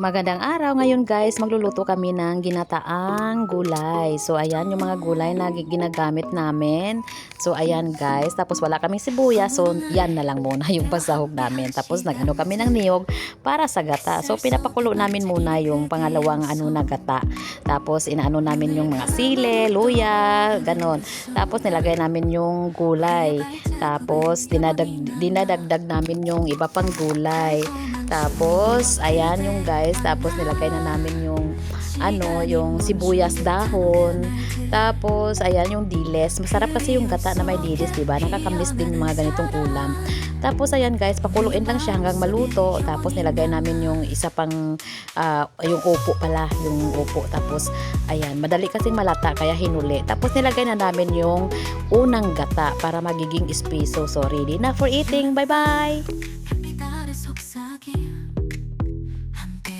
Magandang araw ngayon guys, magluluto kami ng ginataang gulay. So ayan yung mga gulay na gi- ginagamit namin. So ayan guys, tapos wala kaming sibuyas. So yan na lang muna yung pasahog namin. Tapos nagano kami ng niyog para sa gata. So pinapakulo namin muna yung pangalawang ano na gata. Tapos inaano namin yung mga sile, luya, ganon. Tapos nilagay namin yung gulay. Tapos dinadag, dinadagdag namin yung iba pang gulay. Tapos, ayan yung guys. Tapos, nilagay na namin yung ano, yung sibuyas dahon. Tapos, ayan yung diles. Masarap kasi yung gata na may diles, di ba? Nakakamiss din yung mga ganitong ulam. Tapos, ayan guys, pakuluin lang siya hanggang maluto. Tapos, nilagay namin yung isa pang, ah, yung upo pala, yung upo. Tapos, ayan, madali kasing malata, kaya hinuli. Tapos, nilagay na namin yung unang gata para magiging espeso. So, ready na for eating. Bye-bye!